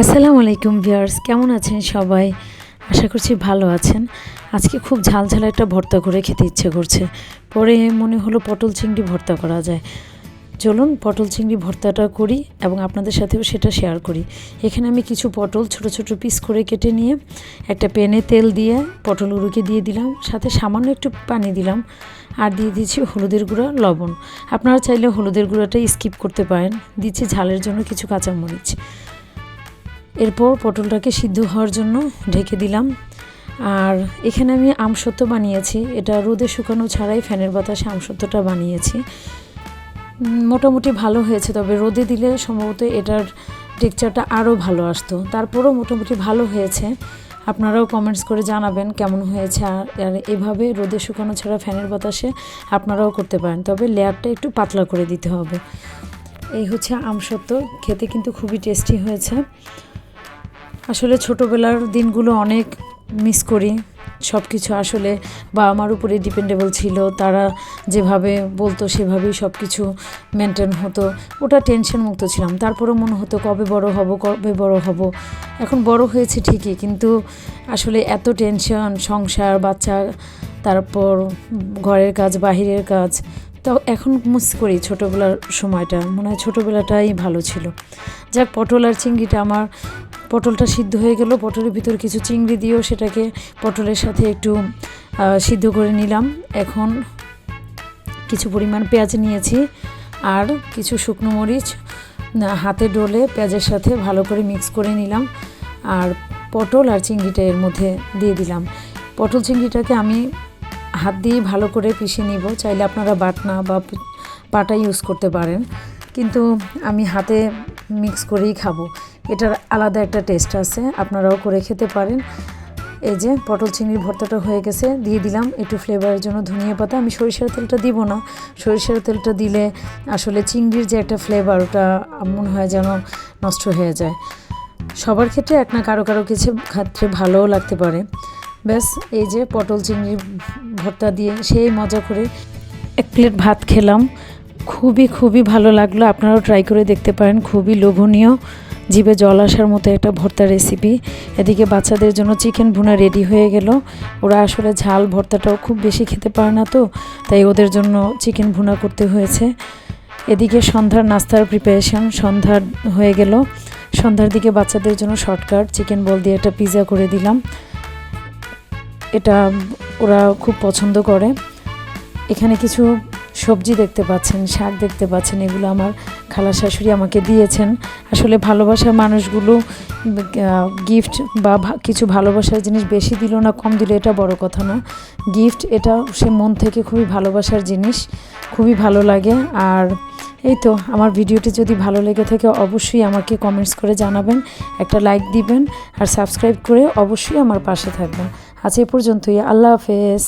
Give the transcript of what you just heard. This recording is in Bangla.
আসসালামু আলাইকুম ভিউয়ার্স, কেমন আছেন সবাই? আশা করছি ভালো আছেন। আজকে খুব ঝাল ঝাল একটা ভর্তা করে খেতে ইচ্ছে করছে। পরে মনে হলো পটল চিংড়ি ভর্তা করা যায়। চলুন পটল চিংড়ি ভর্তাটা করি এবং আপনাদের সাথেও সেটা শেয়ার করি। এখানে আমি কিছু পটল ছোট ছোট পিস করে কেটে নিয়ে একটা প্যানে তেল দিয়ে পটল উড়ুকে দিয়ে দিলাম, সাথে সামান্য একটু পানি দিলাম আর দিয়ে দিয়েছি হলুদের গুঁড়া, লবণ। আপনারা চাইলে হলুদের গুঁড়াটা স্কিপ করতে পারেন। দিচ্ছি ঝালের জন্য কিছু কাঁচামরিচ। এরপর পটলটাকে সিদ্ধ হওয়ার জন্য ঢেকে দিলাম। আর এখানে আমি আমসত্ব বানিয়েছি। এটা রোদে শুকানো ছাড়াই ফ্যানের বাতাসে আমসত্বটা বানিয়েছি। মোটামুটি ভালো হয়েছে, তবে রোদে দিলে সম্ভবত এটার টেক্সচারটা আরও ভালো আসতো। তারপরও মোটামুটি ভালো হয়েছে। আপনারাও কমেন্টস করে জানাবেন কেমন হয়েছে। আর এভাবে রোদে শুকানো ছাড়া ফ্যানের বাতাসে আপনারাও করতে পারেন, তবে লেয়ারটা একটু পাতলা করে দিতে হবে। এই হচ্ছে আমসত্ব খেতে কিন্তু খুবই টেস্টি হয়েছে। আসলে ছোটোবেলার দিনগুলো অনেক মিস করি। সব কিছু আসলে বাবা মার উপরে ডিপেন্ডেবল ছিল, তারা যেভাবে বলতো সেভাবেই সব কিছু মেনটেন হতো। ওটা টেনশন মুক্ত ছিলাম। তারপরেও মনে হতো কবে বড় হব, কবে বড় হব। এখন বড় হয়েছে ঠিকই, কিন্তু আসলে এত টেনশন সংসার, বাচ্চা, তারপর ঘরের কাজ, বাহিরের কাজ, তো এখন মিস করি ছোটোবেলার সময়টা। মনে হয় ছোটোবেলাটাই ভালো ছিল। যাক, পটল আর চিংড়িটা আমার পটলটা সিদ্ধ হয়ে গেল। পটলের ভিতর কিছু চিংড়ি দিয়েও সেটাকে পটলের সাথে একটু সিদ্ধ করে নিলাম। এখন কিছু পরিমাণ পেঁয়াজ নিয়েছি আর কিছু শুকনো মরিচ হাতে ডলে পেঁয়াজের সাথে ভালো করে মিক্স করে নিলাম। আর পটল আর চিংড়িটা এর মধ্যে দিয়ে দিলাম। পটল চিংড়িটাকে আমি হাত দিয়ে ভালো করে পিষে নিব। চাইলে আপনারা বাটনা বা পাটা ইউজ করতে পারেন। কিন্তু আমি হাতে মিক্স করেই খাব। এটার আলাদা একটা টেস্ট আছে, আপনারাও করে খেতে পারেন। এই যে পটল চিংড়ির ভর্তাটা হয়ে গেছে, দিয়ে দিলাম একটু ফ্লেভারের জন্য ধনিয়া পাতা। আমি সরিষার তেলটা দিব না, সরিষার তেলটা দিলে আসলে চিংড়ির যে একটা ফ্লেভার ওটা মনে হয় যেন নষ্ট হয়ে যায়। সবার ক্ষেত্রে এক না কারও কারও কিছু ক্ষেত্রে ভালোও লাগতে পারে। ব্যাস, এই যে পটল চিংড়ি ভর্তা দিয়ে সেই মজা করে এক প্লেট ভাত খেলাম। খুবই খুবই ভালো লাগল। আপনারাও ট্রাই করে দেখতে পারেন। খুবই লোভনীয়। জিভে জল আসার মতো একটা ভর্তা রেসিপি এদিকে বাচ্চাদের জন্য চিকেন ভুনা রেডি হয়ে গেল। ওরা আসলে ঝাল ভর্তাটাও খুব বেশি খেতে পারে না তো, তাই ওদের জন্য চিকেন ভুনা করতে হয়েছে। এদিকে সন্ধ্যার নাস্তার প্রিপারেশন সন্ধ্যার হয়ে গেল। সন্ধ্যার দিকে বাচ্চাদের জন্য শর্টকাট চিকেন বল দিয়ে একটা পিৎজা করে দিলাম। এটা ওরা খুব পছন্দ করে। এখানে কিছু সবজি দেখতে পাচ্ছেন, শাক দেখতে পাচ্ছেন, এগুলো আমার খালা শাশুড়ি আমাকে দিয়েছেন। আসলে ভালোবাসার মানুষগুলো গিফট বা কিছু ভালোবাসার জিনিস বেশি দিল না, কম দিল, এটা বড় কথা না। গিফট এটা সে মন থেকে খুবই ভালোবাসার জিনিস, খুবই ভালো লাগে। আর এই তো, আমার ভিডিওটি যদি ভালো লেগে থাকে, অবশ্যই আমাকে কমেন্টস করে জানাবেন, একটা লাইক দিবেন, আর সাবস্ক্রাইব করে অবশ্যই আমার পাশে থাকবেন। আজ এ পর্যন্তই, আল্লাহ হাফেজ।